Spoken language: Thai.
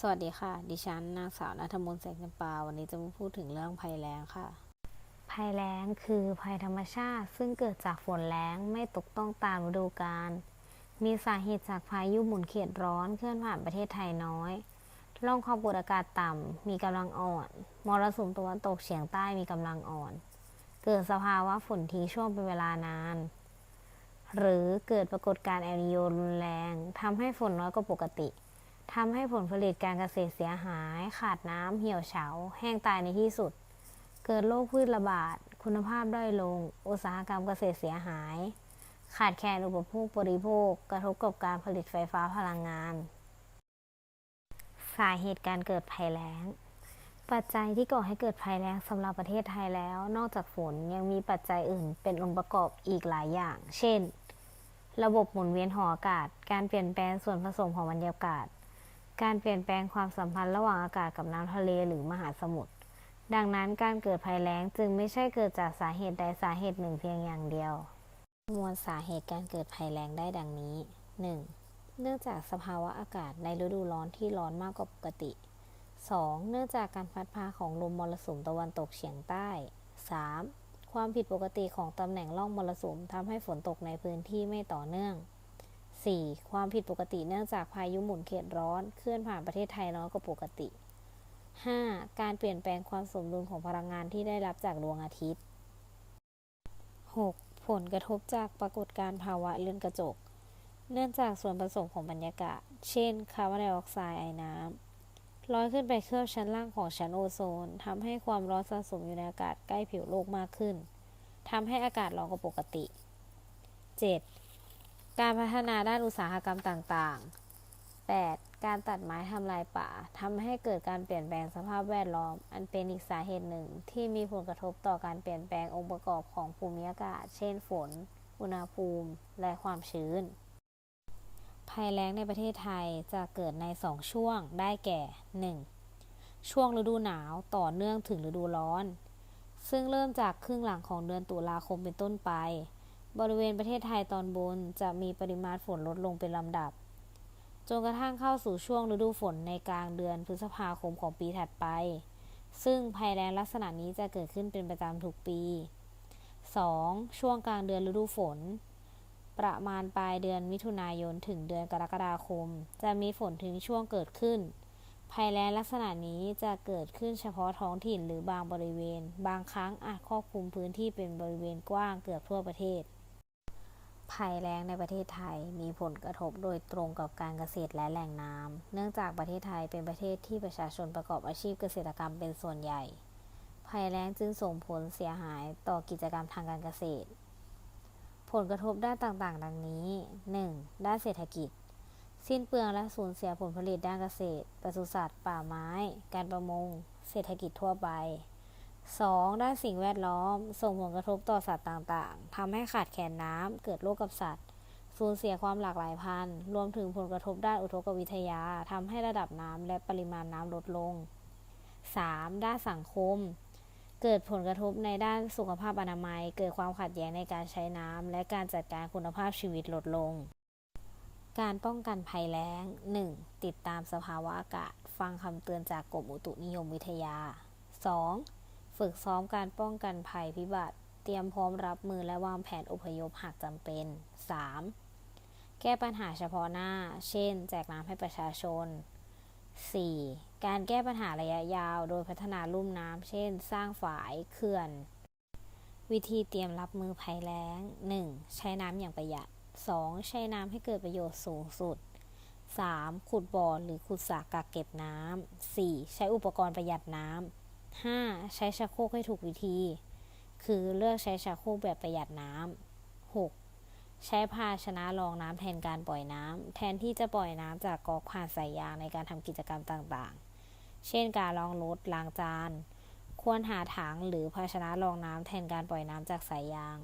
สวัสดีค่ะ ดิฉันนางสาวนัทมนต์แสงจำปา วันนี้จะมาพูดถึงเรื่องภัยแล้งค่ะ ภัยแล้งคือภัยธรรมชาติ ซึ่งเกิดจากฝนแล้งไม่ตกต้องตามฤดูกาล มีสาเหตุจากพายุหมุนเขตร้อนเคลื่อนผ่านประเทศไทยน้อยร่องความกดอากาศต่ำมีกำลังอ่อน มรสุมตะวันตกเฉียงใต้มีกำลังอ่อน เกิดสภาวะฝนทิ้งช่วงเป็นเวลานาน หรือเกิดปรากฏการณ์เอลนิโยรุนแรงทำให้ฝนน้อยกว่าปกติ ทำให้ผลผลิตการเกษตรเสียหาย ขาดน้ำเหี่ยวเฉา แห้งตายในที่สุด เกิดโรคพืชระบาด คุณภาพด้อยลง อุตสาหกรรมเกษตรเสียหาย ขาดแคลนอุปโภคบริโภค กระทบกับการผลิตไฟฟ้าพลังงานสาเหตุการเกิดภัยแล้ง ปัจจัยที่ก่อให้เกิดภัยแล้งสำหรับประเทศไทยแล้ว นอกจากฝนยังมีปัจจัยอื่น เป็นองค์ประกอบอีกหลายอย่าง เช่น ระบบหมุนเวียนขออากาศ การเปลี่ยนแปลงส่วนผสมของบรรยากาศ การเปลี่ยนแปลงความสัมพันธ์ระหว่างอากาศกับน้ำทะเลหรือมหาสมุทร ดังนั้นการเกิดภัยแล้งจึงไม่ใช่เกิดจากสาเหตุใดสาเหตุหนึ่งเพียงอย่างเดียว มวลสาเหตุการเกิดภัยแล้งได้ดังนี้ 1. เนื่องจากสภาวะอากาศในฤดูร้อนที่ร้อนมากกว่าปกติ 2. เนื่องจากการพัดพาของลมมรสุมตะวันตกเฉียงใต้ 3. ความผิดปกติของตำแหน่งร่องมรสุมทำให้ฝนตกในพื้นที่ไม่ต่อเนื่อง 4. ความผิดปกติเนื่องจากพายุหมุนเขตร้อน เคลื่อนผ่านประเทศไทยน้อยกว่าปกติ 5. การเปลี่ยนแปลงความสมดุลของพลังงานที่ได้รับจากดวงอาทิตย์ 6. ผลกระทบจากปรากฏการณ์ภาวะเรือนกระจก เนื่องจากส่วนผสมของบรรยากาศ เช่น คาร์บอนไดออกไซด์ไอน้ำลอยขึ้นไปเคลือบชั้นล่างของชั้นโอโซนทำให้ความร้อนสะสมอยู่ในอากาศใกล้ผิวโลกมากขึ้นทำให้อากาศร้อนกว่าปกติ 7. การพัฒนาด้านอุตสาหกรรมต่างๆ 8. การตัดไม้ทำลายป่าทำให้เกิดการเปลี่ยนแปลงสภาพแวดล้อม อันเป็นอีกสาเหตุหนึ่งที่มีผลกระทบต่อการเปลี่ยนแปลงองค์ประกอบของภูมิอากาศ เช่น ฝน อุณหภูมิ และความชื้น ภัยแล้งในประเทศไทยจะเกิดใน 2 ช่วง ได้แก่ 1. ช่วงฤดูหนาวต่อเนื่องถึงฤดูร้อน ซึ่งเริ่มจากครึ่งหลังของเดือนตุลาคมเป็นต้นไป บริเวณประเทศไทยตอนบนจะมีปริมาณฝนลดลงเป็นลำดับ จนกระทั่งเข้าสู่ช่วงฤดูฝนในกลางเดือนพฤษภาคมของปีถัดไป ซึ่งภัยแล้งลักษณะนี้จะเกิดขึ้นเป็นประจำทุกปี 2. ช่วงกลางเดือนฤดูฝน ประมาณปลายเดือนมิถุนายนถึงเดือนกรกฎาคม จะมีฝนถึงช่วงเกิดขึ้น ภัยแล้งลักษณะนี้จะเกิดขึ้นเฉพาะท้องถิ่นหรือบางบริเวณ บางครั้งอาจครอบคลุมพื้นที่เป็นบริเวณกว้างเกือบทั่วประเทศ ภัยแล้งในประเทศไทยมีผลกระทบโดยตรงกับการเกษตรและแหล่งน้ำเนื่องจากประเทศไทยเป็นประเทศที่ประชาชนประกอบอาชีพเกษตรกรรมเป็นส่วนใหญ่ ภัยแล้งจึงส่งผลเสียหายต่อกิจกรรมทางการเกษตร ผลกระทบด้านต่างๆ ดังนี้ 1. ด้านเศรษฐกิจ สิ้นเปลืองและสูญเสียผลผลิตด้านเกษตรปศุสัตว์ ป่าไม้ การประมง เศรษฐกิจทั่วไป 2. ด้านสิ่งแวดล้อม ส่งผลกระทบต่อสัตว์ต่างๆทำให้ขาดแคลนน้ำเกิดโรคกับสัตว์ สูญเสียความหลากหลายพันธุ์รวมถึงผลกระทบด้านอุทกวิทยาทำให้ระดับน้ำและปริมาณน้ำลดลง 3. ด้านสังคม เกิดผลกระทบในด้านสุขภาพอนามัย เกิดความขัดแย้งในการใช้น้ำและการจัดการคุณภาพชีวิตลดลง การป้องกันภัยแล้ง 1. ติดตามสภาวะอากาศ ฟังคำเตือนจากกรมอุตุนิยมวิทยา 2. ฝึกซ้อมการป้องกันภัยพิบัติ เตรียมพร้อมรับมือและวางแผนอพยพหากจำเป็น 3. แก้ปัญหาเฉพาะหน้า เช่น แจกน้ำให้ประชาชน 4. การแก้ปัญหาระยะยาว โดยพัฒนาลุ่มน้ำ เช่น สร้างฝายเขื่อน วิธีเตรียมรับมือภัยแล้ง 1. ใช้น้ำอย่างประหยัด 2. ใช้น้ำให้เกิดประโยชน์สูงสุด 3. ขุดบ่อหรือขุดสระกักเก็บน้ำ 4. ใช้อุปกรณ์ประหยัดน้ำ 5. ใช้ชักโครกให้ถูกวิธี คือเลือกใช้ชักโครกแบบประหยัดน้ำ 6. ใช้ภาชนะรองน้ำแทนการปล่อยน้ำ แทนที่จะปล่อยน้ำจากก๊อกผ่านสายยางในการทำกิจกรรมต่างๆ เช่นการล้างรถล้างจาน ควรหาถังหรือภาชนะรองน้ำแทนการปล่อยน้ำจากสายยาง